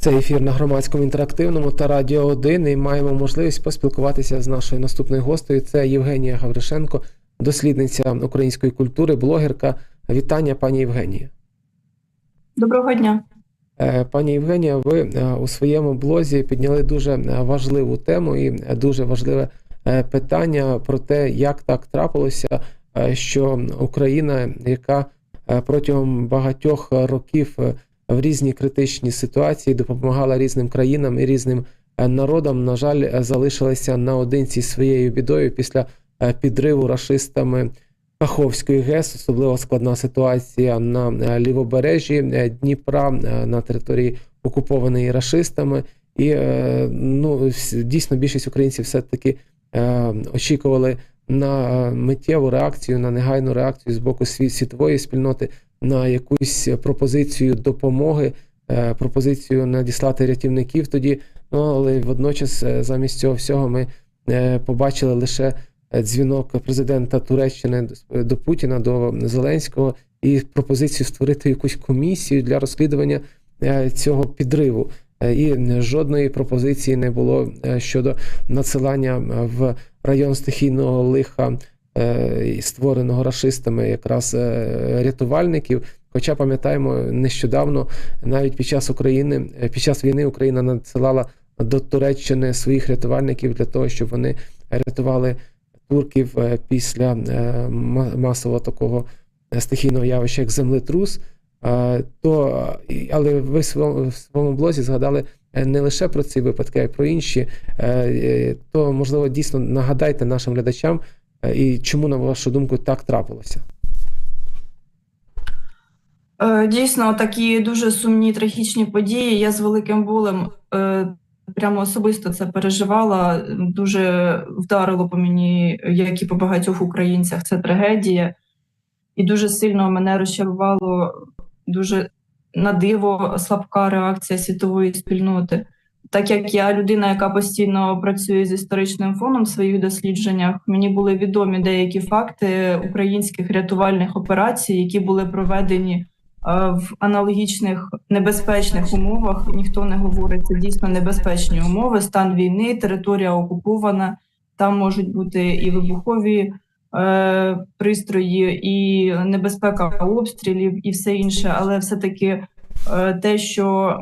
Це ефір на громадському інтерактивному та Радіо 1 і маємо можливість поспілкуватися з нашою наступною гостею. Це Євгенія Гавришенко, дослідниця української культури, блогерка. Вітання, пані Євгенія. Доброго дня. Е, Пані Євгенія, ви е, у своєму блозі підняли дуже е, важливу тему і дуже важливе питання про те, як так трапилося, що Україна, яка протягом багатьох років в різні критичні ситуації допомагала різним країнам і різним е, народам, на жаль, е, залишилася наодинці своєю бідою після е, підриву рашистами Каховської ГЕС, особливо складна ситуація на лівобережжі Дніпра на території окупованої рашистами. І ну, дійсно більшість українців все-таки е, очікували на миттєву реакцію, на негайну реакцію з боку світової спільноти, на якусь пропозицію допомоги, е, пропозицію надіслати рятівників тоді. Ну але водночас, е, замість цього всього, ми е, побачили лише дзвінок президента Туреччини до- Путіна, до Зеленського, і пропозицію створити якусь комісію для розслідування цього підриву. І жодної пропозиції не було щодо надсилання в район стихійного лиха, створеного рашистами, якраз е, рятувальників. Хоча пам'ятаємо, нещодавно навіть під час України, е, під час війни Україна надсилала до Туреччини своїх рятувальників для того, щоб вони рятували турків е, після е, масового такого е, стихійного явища, як землетрус. Е, То, але ви в своєму, блозі згадали е, не лише про ці випадки, а й про інші. Е, е, То, можливо, дійсно нагадайте нашим глядачам, е, і чому, на вашу думку, так трапилося. Е, Дійсно, такі дуже сумні трагічні події. Я з великим болем е, прямо особисто це переживала. Дуже вдарило по мені, як і по багатьох українцях, це трагедія. І дуже сильно мене розчарувало дуже на диво слабка реакція світової спільноти. Так як я людина, яка постійно працює з історичним фоном в своїх дослідженнях, мені були відомі деякі факти українських рятувальних операцій, які були проведені е, в аналогічних небезпечних умовах. Ніхто не говорить, це дійсно небезпечні умови, стан війни, територія окупована. Там можуть бути і вибухові е, пристрої, і небезпека обстрілів, і все інше, але все-таки е, те, що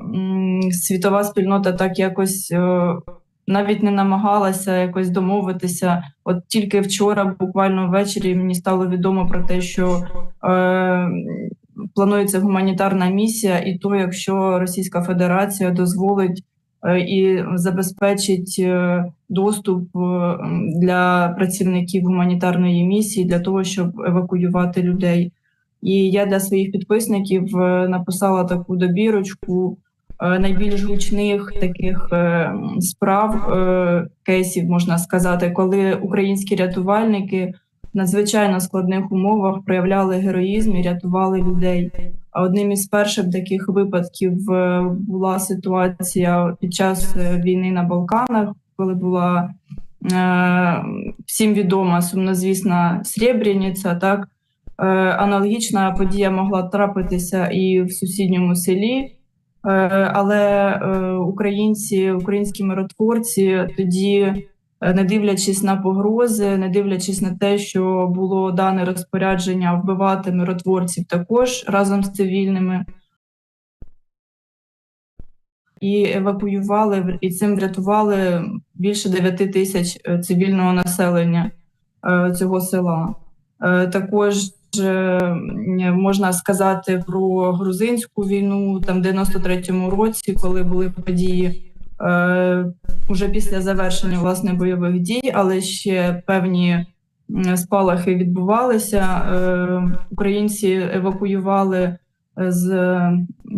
світова спільнота так якось е, навіть не намагалася якось домовитися. От тільки вчора, буквально ввечері, мені стало відомо про те, що е, планується гуманітарна місія, і то, якщо Російська Федерація дозволить е, і забезпечить е, доступ е, для працівників гуманітарної місії для того, щоб евакуювати людей. І я для своїх підписників е, написала таку добірочку е, найбільш гучних таких е, справ кейсів, можна сказати, коли українські рятувальники в надзвичайно складних умовах проявляли героїзм і рятували людей. А одним із перших таких випадків була ситуація під час війни на Балканах, коли була всім відома сумнозвісна Сребрениця, так Аналогічна подія могла трапитися і в сусідньому селі, Е, але е, українці, українські миротворці тоді, е, не дивлячись на погрози, не дивлячись на те, що було дане розпорядження вбивати миротворців також разом з цивільними. І евакуювали і цим врятували більше 9 тисяч е, цивільного населення е, цього села. Е, Також е, можна сказати про грузинську війну, там в 93-му році, коли були події е, уже після завершення власне бойових дій, але ще певні спалахи відбувалися. Е, Українці евакуювали е, з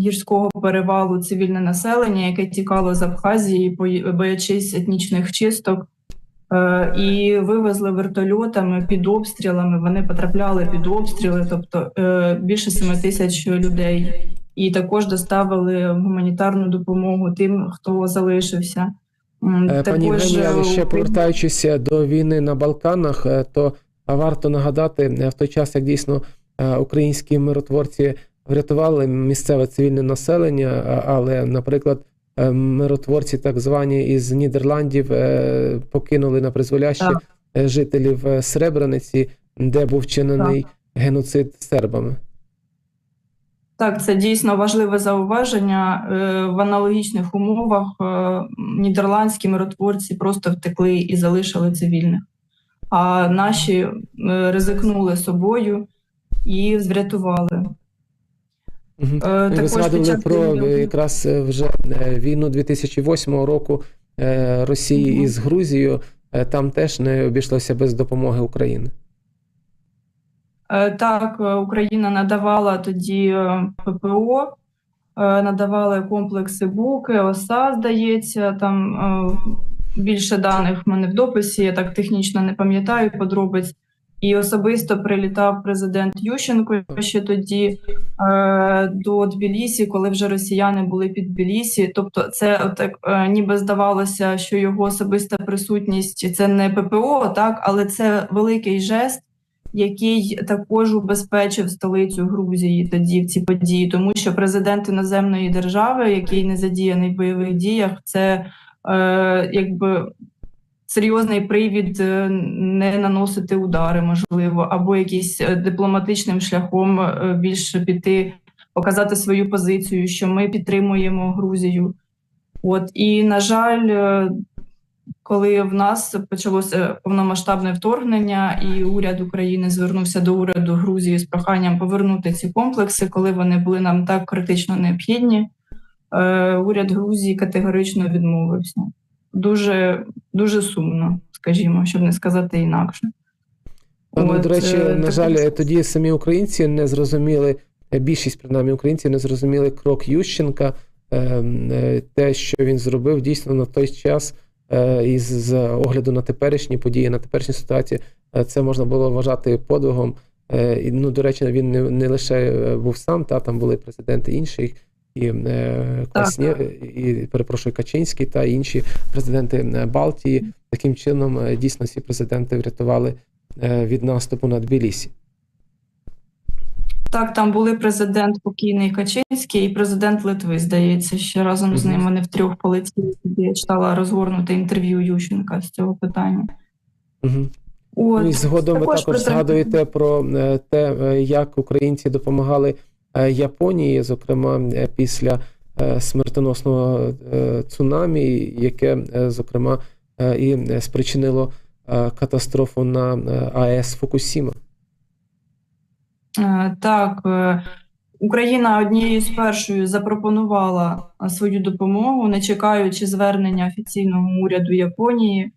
гірського перевалу цивільне населення, яке тікало з Абхазії, боячись етнічних чисток. Е, і вивезли вертольотами під обстрілами. Вони потрапляли під обстріли, тобто е, більше 7 тисяч людей. І також доставили гуманітарну допомогу тим, хто залишився. Е, Пані Євгенія, але ще повертаючись до війни на Балканах, то варто нагадати в той час, як дійсно українські миротворці врятували місцеве цивільне населення, але, наприклад, миротворці, так звані із Нідерландів, е, покинули на призволяще е, жителів е, Сребрениці, де був вчинений геноцид сербами. Так, це дійсно важливе зауваження. Е, В аналогічних умовах е, нідерландські миротворці просто втекли і залишили цивільних. А наші е, ризикнули собою і врятували. Мгм. Е, Ви згадували про війни- якраз е, вже е, війну 2008 року е, Росії Мгм. із Грузією. Там теж не обійшлося без допомоги України. Так, Україна надавала тоді ППО, надавали комплекси БУКи, ОСА, здається, там більше даних в мене в дописі, я так технічно не пам'ятаю подробиць. І особисто прилітав президент Ющенко ще тоді е, до Тбілісі, коли вже росіяни були під Тбілісі. Тобто, це так е, ніби здавалося, що його особиста присутність це не ППО, так, але це великий жест який також убезпечив столицю Грузії тоді в ці події, тому що президент іноземної держави, який не задіяний в бойових діях, це е, якби серйозний привід е, не наносити удари, можливо, або якийсь е, дипломатичним шляхом е, більше піти, показати свою позицію, що ми підтримуємо Грузію. От і на жаль, коли в нас почалося повномасштабне вторгнення, і уряд України звернувся до уряду Грузії з проханням повернути ці комплекси, коли вони були нам так критично необхідні. Уряд Грузії категорично відмовився. Дуже дуже сумно, скажімо, щоб не сказати інакше. Ну, От, до речі, е, на жаль, е, тоді самі українці не зрозуміли, е, більшість принаймні українців не зрозуміли крок Ющенка, е, е, те, що він зробив дійсно на той час, і з- огляду на теперішні події, на теперішню ситуацію, це можна було вважати подвигом. Ну, до речі, він не, не лише був сам, та там були президенти інших. І е, Класні, і перепрошую, Качинський та інші президенти е, Балтії. Таким чином, е, дійсно, ці президенти врятували від наступу на Тбілісі. Так, там були президент покійний Качинський і президент Литви, здається, ще разом з ним вони втрьох полетіли. Я читала розгорнуте інтерв'ю Ющенка з цього питання. Угу. От. Ну, і згодом ви також також про те- згадуєте про те, як українці допомагали Японії, зокрема е, після е, смертоносного е, цунамі, яке, е, зокрема, е, і спричинило е, катастрофу на е, АЕС Фукусіма. Е, Так, е, Україна однією з першою запропонувала е, свою допомогу, не чекаючи звернення офіційного уряду Японії.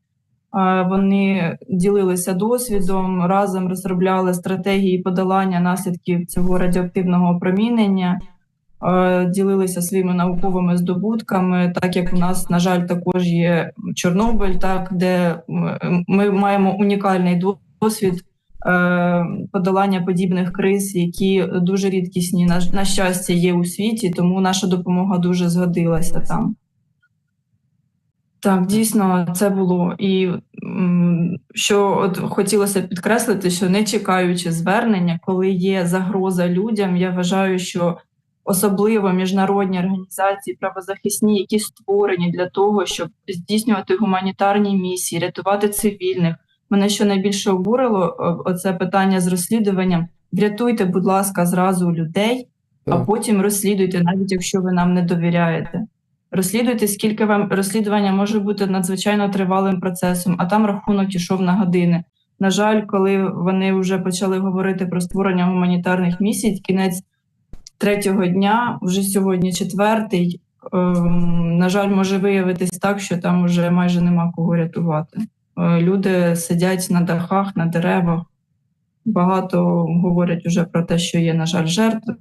Вони ділилися досвідом, разом розробляли стратегії подолання наслідків цього радіоактивного опромінення, ділилися своїми науковими здобутками, так як у нас, на жаль, також є Чорнобиль, так де ми маємо унікальний досвід е, подолання подібних криз, які дуже рідкісні, на щастя, є у світі, тому наша допомога дуже згодилася там. Так, дійсно, це було. І що от хотілося підкреслити, що не чекаючи звернення, коли є загроза людям, я вважаю, що особливо міжнародні організації правозахисні, які створені для того, щоб здійснювати гуманітарні місії, рятувати цивільних. Мене що найбільше обурило о- оце питання з розслідуванням. Врятуйте, будь ласка, зразу людей, а потім розслідуйте, навіть якщо ви нам не довіряєте. Розслідуйте, скільки вам розслідування може бути надзвичайно тривалим процесом, а там рахунок ішов на години. На жаль, коли вони вже почали говорити про створення гуманітарних місій, кінець третього дня, вже сьогодні четвертий. ем, На жаль, може виявитись так, що там вже майже нема кого рятувати. Е, Люди сидять на дахах, на деревах. Багато говорять уже про те, що є, на жаль, жертви.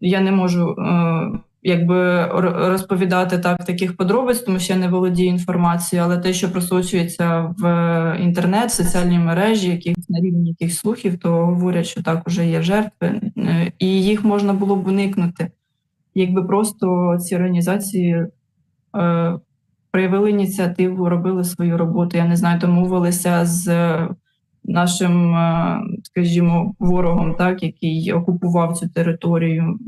Я не можу е, якби розповідати так таких подробиць, тому що я не володію інформацією, але те, що просочується в е, інтернет, соціальні мережі, яких на рівні яких слухів, то говорять, що так уже є жертви, е, і їх можна було б уникнути, якби просто ці організації е, проявили ініціативу, робили свою роботу. Я не знаю, домовилися з нашим, скажімо, ворогом, так який окупував цю територію.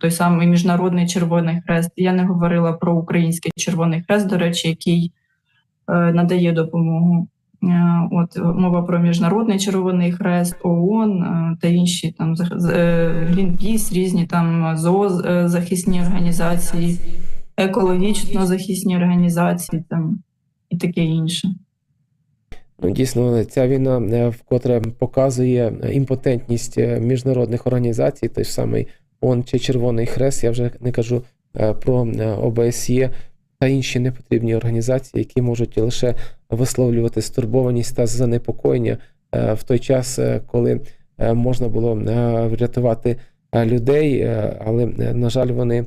Той самий Міжнародний Червоний Хрест. Я не говорила про Український Червоний Хрест, до речі, який е, надає допомогу. Е, От мова про Міжнародний Червоний Хрест, ООН е, та інші там Greenpeace, різні там зоозахисні організації, екологічно захисні організації там і таке інше. Ну, дійсно, ця війна вкотре показує імпотентність міжнародних організацій, той самий ООН чи Червоний Хрест, я вже не кажу е, про е, ОБСЄ та інші непотрібні організації, які можуть лише висловлювати стурбованість та занепокоєння е, в той час, коли можна було врятувати людей, але, на жаль, вони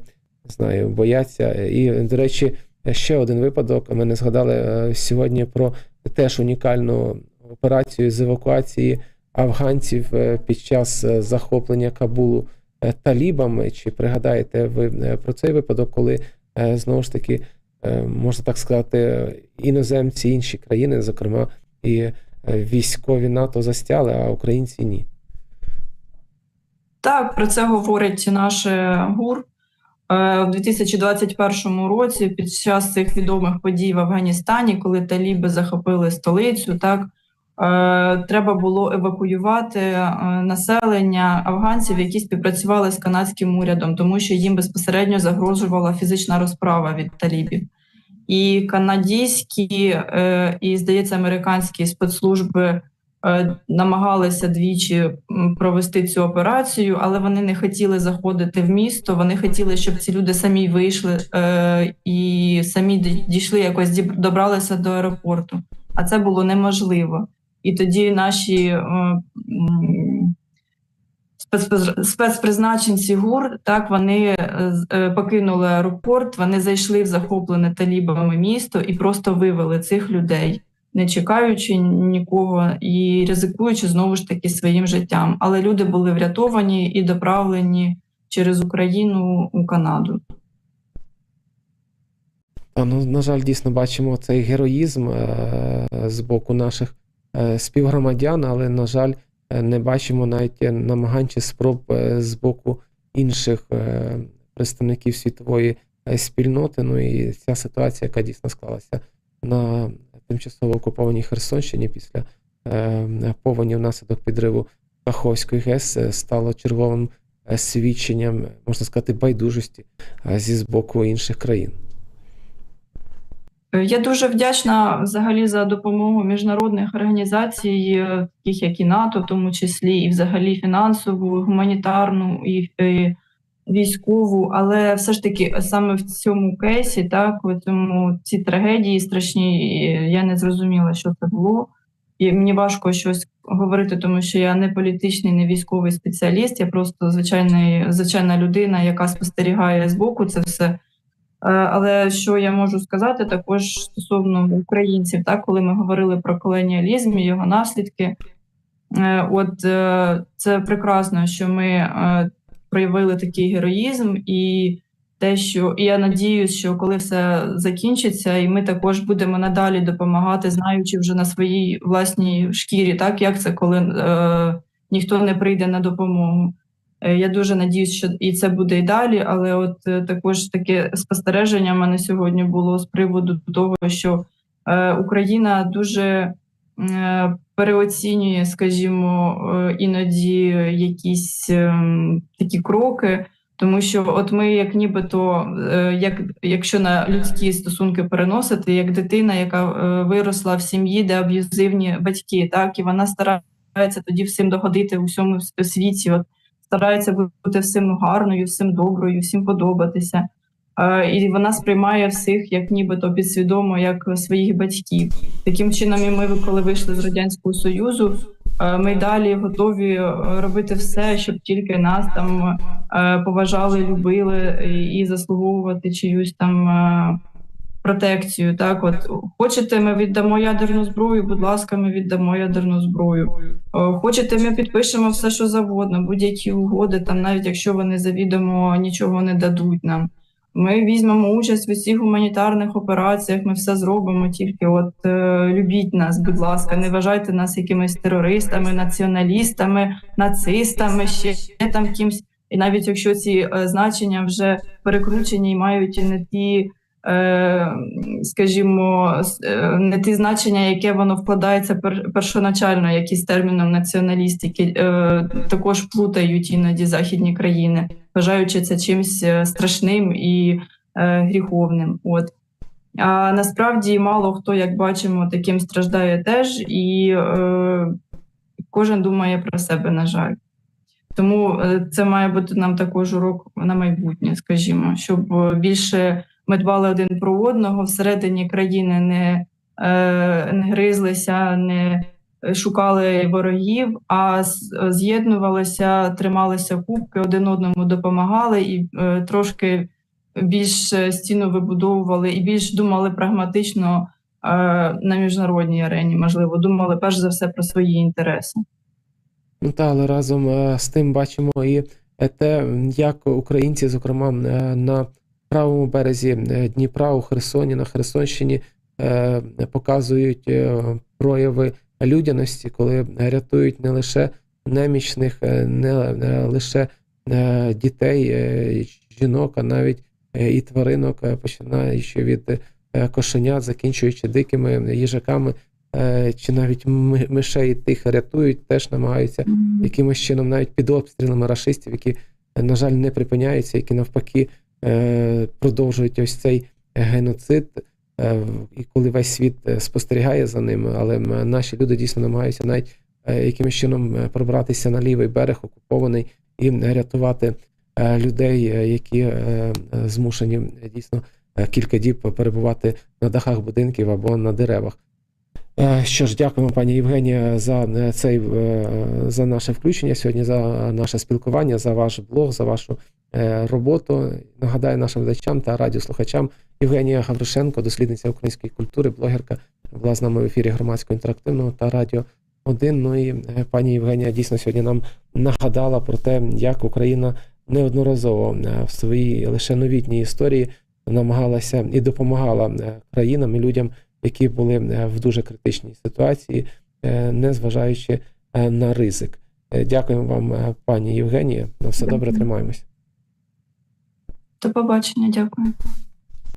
не знаю, бояться. І, до речі, ще один випадок. Ми не згадали сьогодні про теж унікальну операцію з евакуації афганців під час захоплення Кабулу талібами. Чи пригадаєте ви е, про цей випадок, коли е, знову ж таки е, можна так сказати, іноземці інші країни, зокрема і е, військові НАТО застяли, а українці ні. Так, про це говорить наш е, ГУР. Е, У 2021 році, під час цих відомих подій в Афганістані, коли таліби захопили столицю, так е, треба було евакуювати е, населення афганців, які співпрацювали з канадським урядом, тому що їм безпосередньо загрожувала фізична розправа від талібів. І канадські е, і, здається, американські спецслужби е, намагалися двічі провести цю операцію, але вони не хотіли заходити в місто. Вони хотіли, щоб ці люди самі вийшли е, і самі дійшли якось добралися до аеропорту. А це було неможливо. І тоді наші е, спецпризначенці ГУР так вони е, е, покинули аеропорт, вони зайшли в захоплене талібами місто і просто вивели цих людей не чекаючи нікого і ризикуючи знову ж таки своїм життям. Але люди були врятовані і доправлені через Україну у Канаду. Ну, на жаль, дійсно бачимо цей героїзм е, з боку наших співгромадян, але, на жаль, е, не бачимо навіть намагань чи спроб е, з боку інших е, представників світової е, спільноти. Ну і ця ситуація, яка дійсно склалася на тимчасово окупованій Херсонщині після е, повені внаслідок підриву Каховської ГЕС, е, стало черговим е, свідченням, можна сказати, байдужості е, зі з боку інших країн. Е, Я дуже вдячна взагалі за допомогу міжнародних організацій, е, таких як і НАТО, в тому числі, і взагалі фінансову, гуманітарну і е, військову. Але все ж таки саме в цьому кейсі, так, в цьому ці трагедії страшні, е, я не зрозуміла, що це було. І мені важко щось говорити, тому що я не політичний, не військовий спеціаліст. Я просто звичайний, звичайна людина, яка спостерігає збоку це все. Е, Але що я можу сказати також стосовно українців, так коли ми говорили про колоніалізм і його наслідки, Е, от е, це прекрасно, що ми проявили такий героїзм, і те, що і я надіюсь, що коли все закінчиться, і ми також будемо надалі допомагати, знаючи вже на своїй власній шкірі, так як це, коли е, ніхто не прийде на допомогу. Е, Я дуже надіюсь, що і це буде і далі, але от е, також таке спостереження в мене сьогодні було з приводу того, що е, Україна дуже переоцінює, скажімо, іноді якісь ем, такі кроки. Тому що, от ми, як нібито, як якщо на людські стосунки переносити, як дитина, яка виросла в сім'ї, де аб'юзивні батьки, так і вона старається тоді всім догодити у всьому світі. От старається бути всім гарною, всім доброю, всім подобатися. Е, І вона сприймає всіх як нібито підсвідомо, як своїх батьків. Таким чином, і ми, коли вийшли з радянського союзу, е, ми далі готові е, робити все, щоб тільки нас там поважали, любили і, заслуговувати чиюсь там протекцію. Так, от хочете, ми віддамо ядерну зброю. Будь ласка, ми віддамо ядерну зброю. Е, Хочете, ми підпишемо все, що завгодно, будь-які угоди, там навіть якщо вони завідомо нічого не дадуть нам. Ми візьмемо участь в усіх гуманітарних операціях. Ми все зробимо. Тільки от е, любіть нас, будь ласка, не вважайте нас якимись терористами, націоналістами, нацистами, ще там кимсь. І навіть якщо ці е, значення вже перекручені і мають не ті, скажімо, е, не ті значення, яке воно вкладається пер, першоначально, якісь терміном націоналістики, е, також плутають іноді західні країни, вважаючи це чимось е, страшним і е, гріховним. От. А насправді мало хто, як бачимо, таким страждає теж, і е, кожен думає про себе, на жаль. Тому е, це має бути нам також урок на майбутнє, скажімо, щоб е, більше ми дбали один про одного всередині країни, не, е, не гризлися, не шукали ворогів, а з'єднувалися, трималися кубки, один одному допомагали і е, трошки більш е, стіну вибудовували і більш думали прагматично на міжнародній арені, можливо, думали перш за все про свої інтереси. Ну та, але разом з тим бачимо і те, як українці, зокрема на правому березі е, Дніпра у Херсоні, на Херсонщині, е, показують е, прояви людяності, коли рятують не лише немічних, не лише дітей, жінок, а навіть і тваринок, починаючи від кошенят, закінчуючи дикими їжаками, чи навіть ми- мишей тих рятують, теж намагаються якимось чином навіть під обстрілами рашистів, які, на жаль, не припиняються, які навпаки продовжують ось цей геноцид. Е, І коли весь світ е, спостерігає за ним, але наші люди дійсно намагаються навіть е, якимось чином е, пробратися на лівий берег окупований і е, рятувати е, людей, е, які е, е, змушені е, дійсно е, кілька діб перебувати на дахах будинків або на деревах. Е, Що ж, дякуємо, пані Євгенія, за е, цей е, за наше включення сьогодні, за наше спілкування, за ваш блог, за вашу роботу. Нагадаю нашим глядачам та радіослухачам Євгенія Гавришенко, дослідниця української культури, блогерка, була з нами в ефірі громадського інтерактивного та радіо 1. Ну і пані Євгенія дійсно сьогодні нам нагадала про те, як Україна неодноразово в своїй лише новітній історії намагалася і допомагала країнам і людям які були е, в дуже критичній ситуації, е, не зважаючи е, на ризик. Дякуємо вам, пані Євгенія. На все добре, тримаємось. До побачення, дякую.